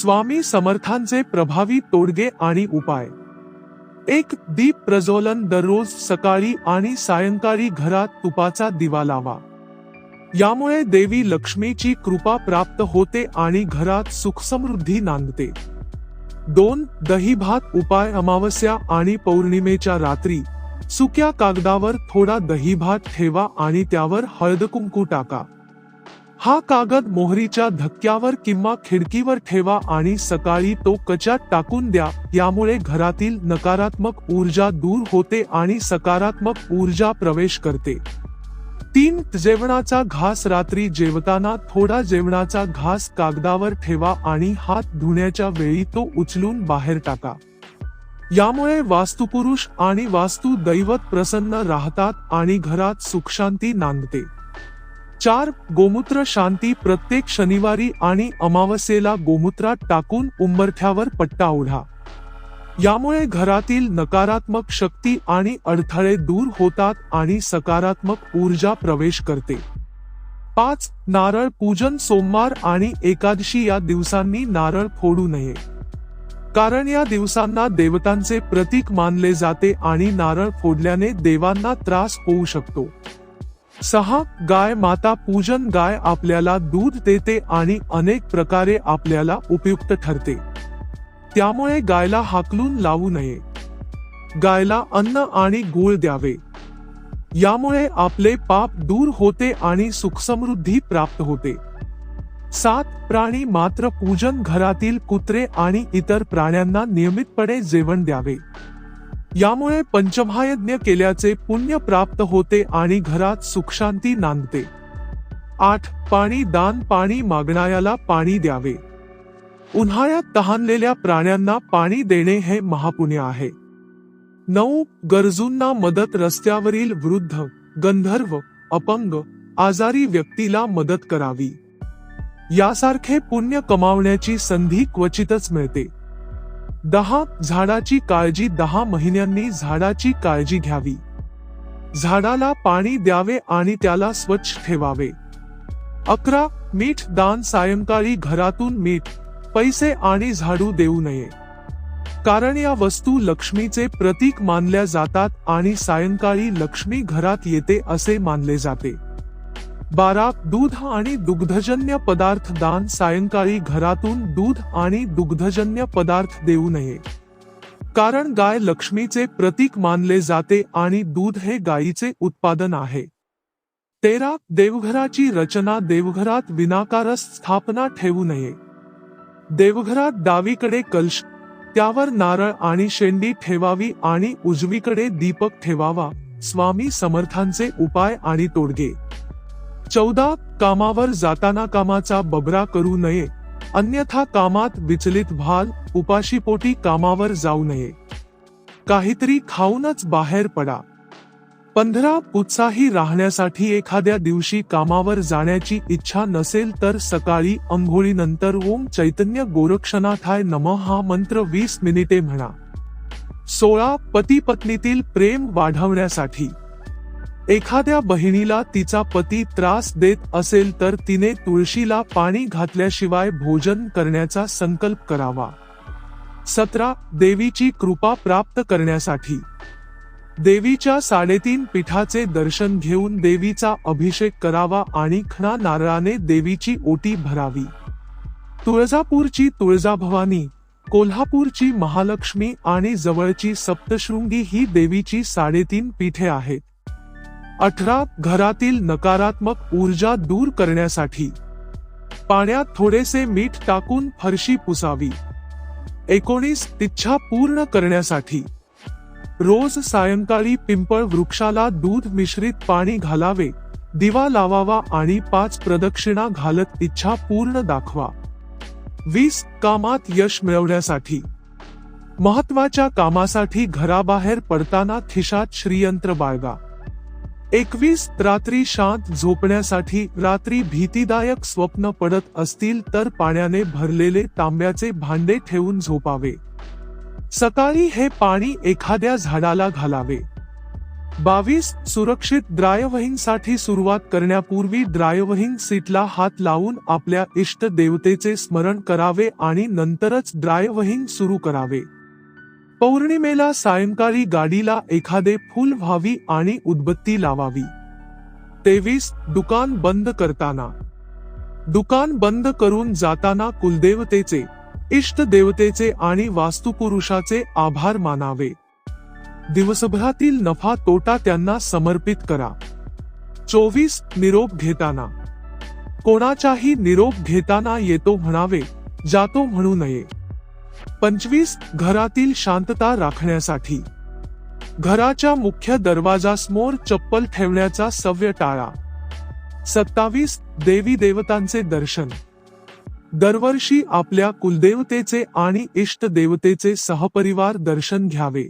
स्वामी समर्थांचे प्रभावी तोडगे आणि उपाय. एक दीप प्रज्वलन दररोज सकाळी आणि सायंकाळी घरात तुपाचा दिवा लावा. यामुळे देवी लक्ष्मीची कृपा प्राप्त होते आणि घरात सुखसमृद्धी नांदते. दोन दही भात उपाय अमावस्या आणि पौर्णिमेच्या रात्री सुक्या कागदावर थोडा दही भात ठेवा आणि त्यावर हळद कुंकू टाका. हा कागद मोहरीच्या धक्क्यावर किंवा खिडकीवर ठेवा आणि सकाळी तो कचात टाकून द्या यामुळे घरातील नकारात्मक ऊर्जा दूर होते आणि सकारात्मक ऊर्जा प्रवेश करते. तीन जेवणाचा घास रात्री जेवताना थोडा जेवणाचा घास कागदावर ठेवा आणि हात धुण्याच्या वेळी तो उचलून बाहेर टाका. यामुळे वास्तुपुरुष आणि वास्तू दैवत प्रसन्न राहतात आणि घरात सुखशांती नांदते. चार गोमूत्र शांती प्रत्येक शनिवारी आणि अमावस्येला गोमूत्रात टाकून उंबरठ्यावर पट्टा ओढा. यामुळे घरातील नकारात्मक शक्ती आणि अडथळे दूर होतात आणि सकारात्मक ऊर्जा प्रवेश करते. पाच नारळ पूजन सोमवार आणि एकादशी या दिवसांनी नारळ फोडू नये. कारण या दिवसांना देवतांचे प्रतीक मानले जाते आणि नारळ फोडल्याने देवांना त्रास होऊ शकतो. सहा गाय माता पूजन गाय आपल्याला दूध देते आणि अनेक प्रकारे आपल्याला उपयुक्त ठरते. त्यामुळे गायला हाकलून लावू नये. गायला अन्न आणि गुळ द्यावे. यामुळे आपले पाप दूर होते आणि सुखसमृद्धी प्राप्त होते. सात प्राणी मात्र पूजन घरातील कुत्रे आणि इतर प्राण्यांना नियमितपणे जेवण द्यावे. यामुळे पंचमहायज्ञ केल्याचे पुण्य प्राप्त होते आणि घरात सुखशांती नांदते. आठ पाणी दान पाणी मागणाऱ्याला पाणी द्यावे. उन्हाळ्यात तहानलेल्या प्राण्यांना पाणी देणे हे महापुण्य आहे. नऊ गरजूंना मदत रस्त्यावरील वृद्ध गंधर्व अपंग आजारी व्यक्तीला मदत करावी. यासारखे पुण्य कमावण्याची संधी क्वचितच मिळते. दहा झाडाची काळजी दहा महिन्यांनी झाडाची काळजी घ्यावी. झाडाला पाणी द्यावे आणि त्याला स्वच्छ ठेवावे. अकरा मीठ दान सायंकाळी घरातून मीठ पैसे आणि झाडू देऊ नये. कारण या वस्तू लक्ष्मीचे प्रतीक मानल्या जातात आणि सायंकाळी लक्ष्मी घरात येते असे मानले जाते. बारा दूध आणि दुग्धजन्य पदार्थ दान सायंकाळी घरातून दूध आणि दुग्धजन्य पदार्थ देऊ नये. कारण गाय लक्ष्मीचे प्रतीक मानले जाते आणि दूध हे गायीचे उत्पादन आहे. तेरा देवघराची रचना देवघरात विनाकारस स्थापना ठेवू नये. देवघरात डावीकडे कलश त्यावर नारळ आणि शेंडी ठेवावी आणि उजवीकडे दीपक ठेवावा स्वामी समर्थांचे उपाय आणि तोडगे. चौदा कामावर जाताना कामाचा बबरा करू नये. अन्यथा कामात विचलित व्हाल उपाशीपोटी कामावर जाऊ नये. काहीतरी खाऊनच बाहेर पडा. पंधरा उत्साही राहण्यासाठी एखाद्या दिवशी कामावर जाण्याची इच्छा नसेल तर सकाळी अंघोळीनंतर ओम चैतन्य गोरक्षनाथाय नम हा मंत्र वीस मिनिटे म्हणा. सोळा पती पत्नीतील प्रेम वाढवण्यासाठी. एखाद्या बहिणीला तिचा पती त्रास देत असेल तर तिने तुळशीला पाणी घातल्याशिवाय भोजन करण्याचा संकल्प करावा. सतरा. देवीची कृपा प्राप्त करण्यासाठी. देवीच्या साडेतीन पीठाचे दर्शन घेऊन देवीचा अभिषेक करावा आणि खणा नारळाने देवीची ओटी भरावी. तुळजापूरची तुळजाभवानी कोल्हापूरची महालक्ष्मी आणि जवळची सप्तशृंगी ही देवीची साडेतीन पीठे आहेत. अठरा घरातील नकारात्मक ऊर्जा दूर करण्यासाठी. पाण्यात थोडेसे मीठ टाकून फरशी पुसावी. एकोणीस इच्छा पूर्ण करण्यासाठी. रोज सायंकाळी पिंपळ वृक्षाला दूध मिश्रित पाणी घालावे. दिवा लावावा आणि पाच प्रदक्षिणा घालत इच्छा पूर्ण दाखवा. वीस कामात यश मिळवण्यासाठी. महत्त्वाच्या कामासाठी घराबाहेर पडताना खिशात श्रीयंत्र बाळगा. एकवीस रात्री शांत झोपण्यासाठी रात्री भीतीदायक स्वप्न पडत असतील तर पाण्याने भरलेले तांब्याचे भांडे ठेवून झोपावे. सकाळी हे पाणी एखाद्या झाडाला घालावे. बावीस सुरक्षित ड्रायव्हिंगसाठी सुरुवात करण्यापूर्वी ड्रायव्हिंग सीटला हात लावून आपल्या इष्ट देवतेचे स्मरण करावे आणि नंतरच ड्रायव्हिंग सुरू करावे. पौर्णिमेला सायंकाळी गाडीला एखादे फूल व्हावी आणि उदबत्ती लावावी. तेवीस दुकान बंद करताना. दुकान बंद करून जाताना कुलदेवतेचे इष्ट देवतेचे आणि वास्तुपुरुषाचे आभार मानावे. दिवसभरातील नफा तोटा त्यांना समर्पित करा. चोवीस निरोप घेताना. कोणाचाही निरोप घेताना येतो म्हणावे जातो म्हणू नये. पंचवीस घरातील शांतता राखण्यासाठी. घराच्या मुख्य दरवाजासमोर चप्पल ठेवण्याचा सव्य टाळा. सत्तावीस देवी देवतांचे दर्शन. दरवर्षी आपल्या कुलदेवतेचे आणि इष्ट देवतेचे सहपरिवार दर्शन घ्यावे.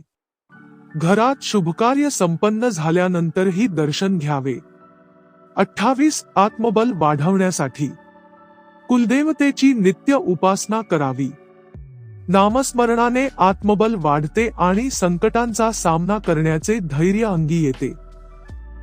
घरात शुभकार्य संपन्न झाल्यानंतरही दर्शन घ्यावे. अठ्ठावीस आत्मबल वाढवण्यासाठी. कुलदेवतेची नित्य उपासना करावी. नामस्मरणाने आत्मबल वाढते आणि संकटांचा सामना करण्याचे धैर्य अंगी येते.